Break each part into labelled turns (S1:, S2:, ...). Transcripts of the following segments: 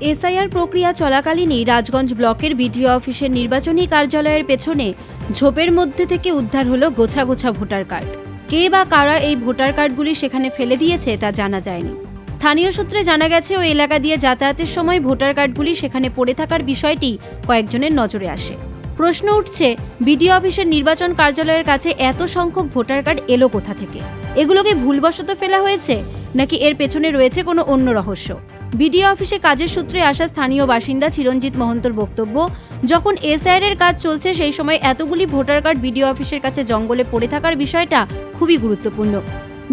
S1: SIR প্রক্রিয়া চলাকালীনই রাজগঞ্জ ব্লকের BDO অফিসের নির্বাচনী কার্যালয়ের পেছনে ঝোপের মধ্যে থেকে উদ্ধার হলো গোছা গোছা ভোটার কার্ড। কে বা কারা এই ভোটার কার্ডগুলি সেখানে ফেলে দিয়েছে তা জানা যায়নি। স্থানীয় সূত্রে জানা গেছে, ওই এলাকা দিয়ে যাতায়াতের সময় ভোটার কার্ডগুলি সেখানে পড়ে থাকার বিষয়টি কয়েকজনের নজরে আসে। প্রশ্ন উঠছে, বিডিও অফিসের নির্বাচন কার্যালয়ের কাছে এত সংখ্যক ভোটার কার্ড এলো কোথা থেকে? এগুলোকে ভুলবশত ফেলা হয়েছে? নাকি এর পেছনে রয়েছে কোনো অন্য রহস্য? বিডিও অফিসে কাজের সূত্রে আসা স্থানীয় বাসিন্দা চিরঞ্জিত মহন্তর বক্তব্য, যখন এসআইআর এর কাজ চলছে, সেই সময় এতগুলি ভোটার কার্ড বিডিও অফিসের কাছে জঙ্গলে পড়ে থাকার বিষয়টা খুবই গুরুত্বপূর্ণ।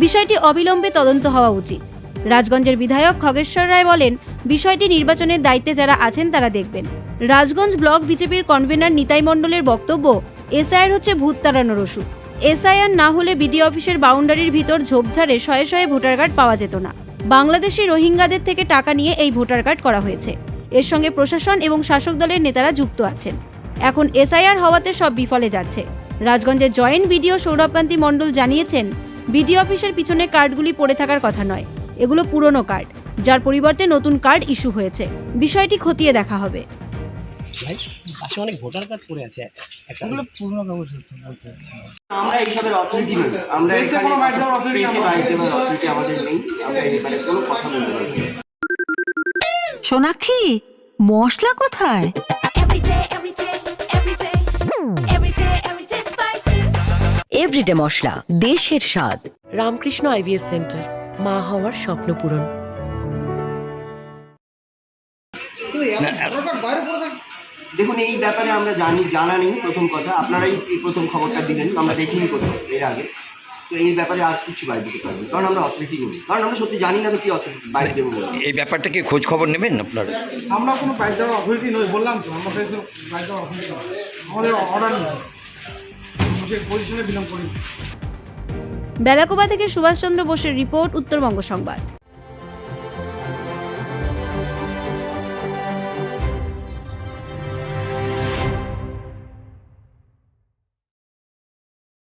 S1: বিষয়টি অবিলম্বে তদন্ত হওয়া উচিত। রাজগঞ্জের বিধায়ক খগেশ্বর রায় বলেন, বিষয়টি নির্বাচনের দায়িত্বে যারা আছেন তারা দেখবেন। রাজগঞ্জ ব্লক বিজেপির কনভেনর নিতাই মণ্ডলের বক্তব্য, এসআইআর হচ্ছে ভূত তাড়ানোর ওষুধ। এসআইআর না হলে বিডিও অফিসের বাউন্ডারির ভিতর ঝোপঝাড়ে শয়ে শয়ে ভোটার কার্ড পাওয়া যেত না। বাংলাদেশি রোহিঙ্গাদের থেকে টাকা নিয়ে এই ভোটার কার্ড করা হয়েছে। এর সঙ্গে প্রশাসন এবং শাসক দলের নেতারা যুক্ত আছেন। এখন এসআইআর হওয়াতে সব বিফলে যাচ্ছে। রাজগঞ্জের জয়েন্ট বিডিও সৌরভকান্তি মণ্ডল জানিয়েছেন, বিডিও অফিসের পিছনে কার্ডগুলি পড়ে থাকার কথা নয়। এগুলো পুরনো কার্ড যার পরিবর্তে নতুন কার্ড ইস্যু হয়েছে। বিষয়টি খতিয়ে দেখা হবে।
S2: ভাই পাশে অনেক ভোটার কার্ড পড়ে আছে।
S3: এগুলো পুরনো কাগজ হতো বলতে চাচ্ছি।
S4: আমরা এইসবের অথরিটি নই। আমরা এখানে
S3: কোনো বাইট দেওয়ার authority
S4: প্রেসে
S3: আমাদের
S4: দেওয়ার অথরিটি আমাদের নেই। আমরা এই ব্যাপারে কোনো কথা বলতে পারব
S5: সোনাক্ষী মশলা কোথায়. এভরিডে মশলা দেশের স্বাদ।
S6: Ramakrishna IVF centre. মা হওয়ার স্বপ্ন পূরণ।
S4: দেখুন এই ব্যাপারে আমরা জানি জানা নেই প্রথম কথা। আপনারাই এই প্রথম খবরটা দিলেন আমরা দেখিনি কোথাও এর আগে। তো এই ব্যাপারে আর কিছু বাইরে দিতে পারব কারণ আমরা অথরিটি নই কারণ আমরা সত্যি জানি না তো কি অথরিটি বাইরে দেবো
S7: এই ব্যাপারটা কি খোঁজ খবর নেবেন আপনারা?
S3: আমরা কোনো বাইট দেওয়ার অথরিটি নই বললাম তো। আমরা বাইট দেওয়ার অথরিটি নয়। আমাদের অর্ডার নেই। পজিশনে বিলং করি।
S1: বেলাকোবা থেকে সুভাষচন্দ্র বোসের রিপোর্ট উত্তরবঙ্গ সংবাদ।